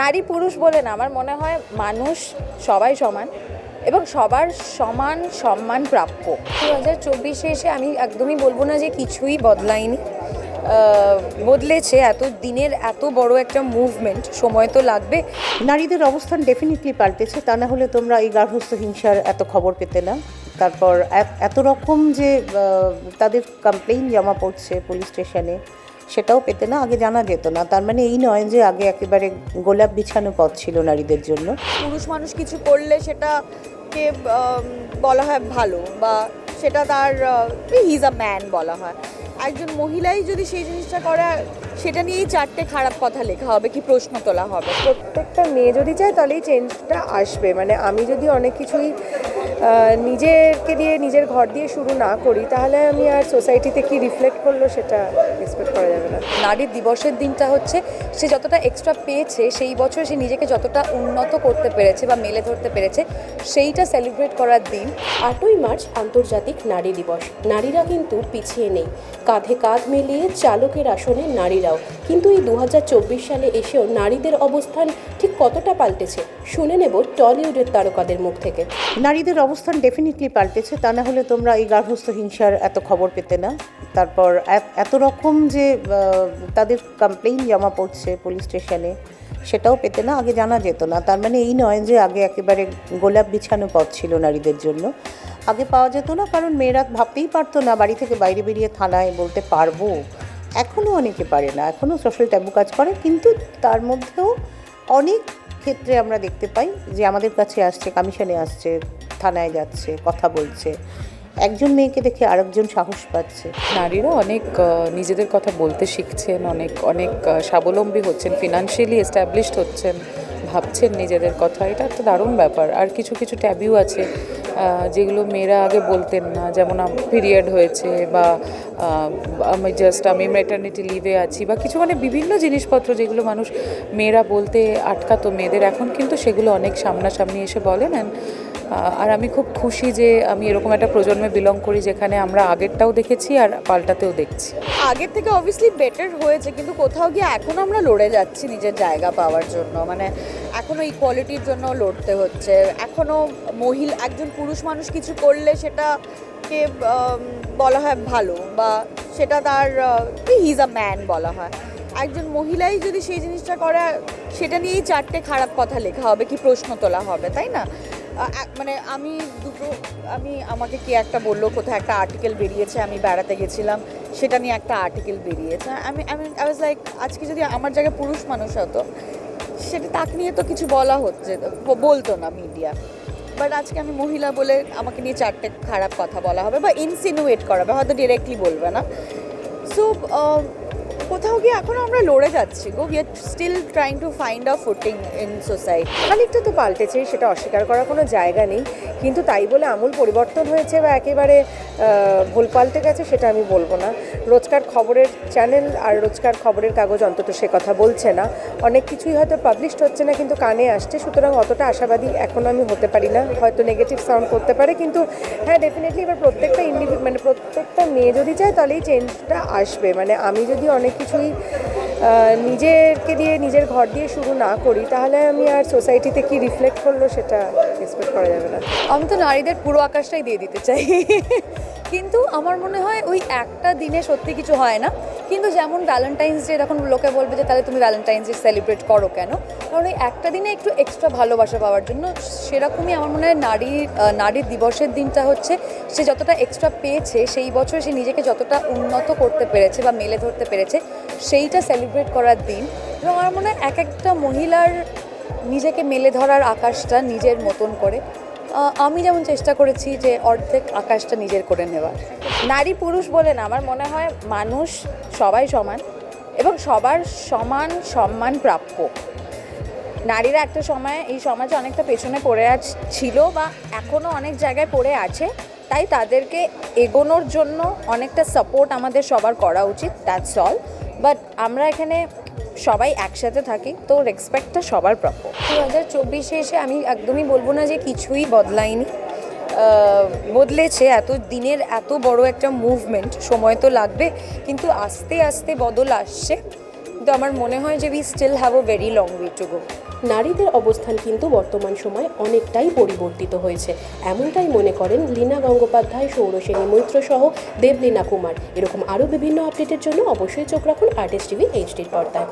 নারী পুরুষ বলে না, আমার মনে হয় মানুষ সবাই সমান এবং সবার সমান সম্মান প্রাপ্য। দু হাজার চব্বিশে এসে আমি একদমই বলব না যে কিছুই বদলায়নি। বদলেছে, এত দিনের এত বড় একটা মুভমেন্ট সময় তো লাগবে। নারীদের অবস্থান ডেফিনেটলি পাল্টেছে, তা না হলে তোমরা এই গার্হস্থ্য হিংসার এত খবর পেতে না। তারপর এত রকম যে তাদের কমপ্লেইন জমা পড়ছে পুলিশ স্টেশনে সেটাও পেতে না আগে জানা যেত না। তার মানে এই নয় যে আগে একেবারে গোলাপ বিছানো পথ ছিল নারীদের জন্য। পুরুষ মানুষ কিছু করলে সেটাকে বলা হয় ভালো বা সেটা তার হিজ আ ম্যান বলা হয়। একজন মহিলাই যদি সেই জিনিসটা করে সেটা নিয়েই চারটে খারাপ কথা লেখা হবে কি প্রশ্ন তোলা হবে। প্রত্যেকটা মেয়ে যদি চায় তাহলেই চেঞ্জটা আসবে। মানে আমি যদি অনেক কিছুই নিজেকে দিয়ে, নিজের ঘর দিয়ে শুরু না করি, তাহলে আমি আর সোসাইটিতে কি রিফ্লেক্ট করল সেটা এক্সপেক্ট করা যাবে না। নারীর দিবসের দিনটা হচ্ছে, সে যতটা এক্সট্রা পেয়েছে, সেই বছর সে নিজেকে যতটা উন্নত করতে পেরেছে বা মেলে ধরতে পেরেছে, সেইটা সেলিব্রেট করার দিন। আটই মার্চ আন্তর্জাতিক নারী দিবস। নারীরা কিন্তু পিছিয়ে নেই। কাঁধে কাঁধ মিলিয়ে চালকের আসনে নারীরাও। কিন্তু এই দু হাজার চব্বিশ সালে এসেও নারীদের অবস্থান ঠিক কতটা পাল্টেছে? শুনে নেব টলিউডের তারকাদের মুখ থেকে। নারীদের অবস্থান ডেফিনেটলি পাল্টেছে, তা না হলে তোমরা এই গার্হস্থ্য হিংসার এত খবর পেতে না। তারপর এত- এত রকম যে তাদের কমপ্লেইন জমা পড়ছে পুলিশ স্টেশনে সেটাও পেতে না, আগে জানা যেত না। তার মানে এই নয় যে, আগে একেবারে গোলাপ বিছানো পথ ছিল নারীদের জন্য। আগে পাওয়া যেত না, কারণ মেয়েরা ভাবতেই পারতো না, বাড়ি থেকে বাইরে বেরিয়ে থানায় বলতে পারব। এখনও অনেকে পারে না এখনও সোশ্যাল ট্যাবু কাজ করে, কিন্তু তার মধ্যেও অনেক ক্ষেত্রে আমরা দেখতে পাই যে আমাদের কাছে আসছে, কমিশনে আসছে, থানায় যাচ্ছে, কথা বলছে। একজন মেয়েকে দেখে আরেকজন সাহস পাচ্ছে। নারীরা অনেক নিজেদের কথা বলতে শিখছেন, অনেক অনেক স্বাবলম্বী হচ্ছেন ফিনান্সিয়ালি এস্টাবলিশড হচ্ছেন, ভাবছেন নিজেদের কথা। এটা একটা দারুণ ব্যাপার। আর কিছু কিছু ট্যাবিউ আছে। যেগুলো মেয়েরা আগে বলতেন না যেমন পিরিয়ড হয়েছে বা আমি জাস্ট আমি ম্যাটার্নিটি লিভে আছি বা কিছু মানে বিভিন্ন জিনিসপত্র যেগুলো মানুষ মেয়েরা বলতে আটকাতো মেয়েদের এখন কিন্তু সেগুলো অনেক সামনাসামনি এসে বলেন আহ, আর আমি খুব খুশি যে আমি এরকম একটা প্রজন্মে বিলং করি যেখানে আমরা আগেরটাও দেখেছি আর পাল্টাতেও দেখছি। আগের থেকে অবভিয়াসলি বেটার হয়েছে, কিন্তু কোথাও গিয়ে এখনও আমরা লড়ে যাচ্ছি নিজের জায়গা পাওয়ার জন্য। মানে এখনও ইকুয়ালিটির জন্য লড়তে হচ্ছে। এখনও মহিলা, একজন পুরুষ মানুষ কিছু করলে সেটাকে বলা হয় ভালো বা সেটা তার হিজ আ ম্যান বলা হয়। একজন মহিলাই যদি সেই জিনিসটা করে, সেটা নিয়েই চারটে খারাপ কথা লেখা হবে, কি প্রশ্ন তোলা হবে, তাই না? মানে আমি দুটো, আমি, আমাকে কে একটা বলল কোথায় একটা আর্টিকেল বেরিয়েছে, আমি বেড়াতে গেছিলাম, সেটা নিয়ে একটা আর্টিকেল বেরিয়েছে। আমি আমি আই ওয়াজ লাইক আজকে যদি আমার জায়গায় পুরুষ মানুষ হতো, সেটা, তাকে নিয়ে তো কিছু বলা হচ্ছে বলতো না মিডিয়া বাট আজকে আমি মহিলা বলে আমাকে নিয়ে চারটে খারাপ কথা বলা হবে, বা ইনসিনুয়েট করা হবে, হয়তো ডিরেক্টলি বলবে না। সো কোথাও গিয়ে এখনও আমরা লড়ে যাচ্ছি গো we still trying to find a footing in society খানিকটা তো পাল্টেছে সেটা অস্বীকার করার কোনো জায়গা নেই। কিন্তু তাই বলে আমূল পরিবর্তন হয়েছে বা একেবারে ভুল পাল্টে গেছে, সেটা আমি বলব না। রোজকার খবরের চ্যানেল আর রোজকার খবরের কাগজ অন্তত সে কথা বলছে না। অনেক কিছুই হয়তো পাবলিশড হচ্ছে না, কিন্তু কানে আসছে, সুতরাং অতটা আশাবাদী এখনও আমি হতে পারি না। হয়তো নেগেটিভ সাউন্ড করতে পারে, কিন্তু হ্যাঁ ডেফিনেটলি এবার প্রত্যেকটা ইন্ডিভি মানে প্রত্যেকটা মেয়ে যদি চায়, তাহলেই চেঞ্জটা আসবে। মানে আমি যদি অনেক কিছুই নিজেকে দিয়ে নিজের ঘর দিয়ে শুরু না করি, তাহলে আমি আর সোসাইটিতে কি রিফ্লেক্ট করল সেটা এক্সপেক্ট করা যাবে না। আমি তো নারীদের পুরো আকাশটাই দিয়ে দিতে চাই। কিন্তু আমার মনে হয় ওই একটা দিনে সত্যি কিছু হয় না। কিন্তু যেমন ভ্যালেন্টাইন্স ডে তখন লোকে বলবে যে, তাহলে তুমি ভ্যালেন্টাইন্স ডে সেলিব্রেট করো কেন? কারণ ওই একটা দিনে একটু এক্সট্রা ভালোবাসা পাওয়ার জন্য সেরকমই আমার মনে হয় নারী নারীর দিবসের দিনটা হচ্ছে, সে যতটা এক্সট্রা পেয়েছে, সেই বছর সে নিজেকে যতটা উন্নত করতে পেরেছে বা মেলে ধরতে পেরেছে, সেইটা সেলিব্রেট করার দিন। এবং আমার মনে হয় এক একটা মহিলার নিজেকে মেলে ধরার আকাশটা নিজের মতন করে। আমি যেমন চেষ্টা করেছি যে অর্ধেক আকাশটা নিজের করে নেওয়ার। নারী পুরুষ বলে না, আমার মনে হয় মানুষ সবাই সমান এবং সবার সমান সম্মান প্রাপ্য। নারীরা একটা সময়, এই সমাজে অনেকটা পেছনে পড়ে ছিল বা এখনও অনেক জায়গায় পড়ে আছে, তাই তাদেরকে এগোনোর জন্য অনেকটা সাপোর্ট আমাদের সবার করা উচিত দ্যাটস অল বাট আমরা এখানে সবাই একসাথে থাকি, তো রেসপেক্টটা সবার প্রাপ্য। দু হাজার চব্বিশে এসে আমি একদমই বলব না যে কিছুই বদলায়নি। বদলেছে, এত দিনের এত বড় একটা মুভমেন্ট সময় তো লাগবে, কিন্তু আস্তে আস্তে বদল আসছে। কিন্তু আমার মনে হয় যে we still have a very long way to go নারীদের অবস্থান কিন্তু বর্তমান সময়ে অনেকটাই পরিবর্তিত হয়েছে। এমনটাই মনে করেন লীনা গঙ্গোপাধ্যায়, সৌরসেনী মৈত্র সহ দেবলীনা কুমার। এরকম আরও বিভিন্ন আপডেটের জন্য অবশ্যই চোখ রাখুন আর্টিস্ট টিভি এইচডির পর্দায়।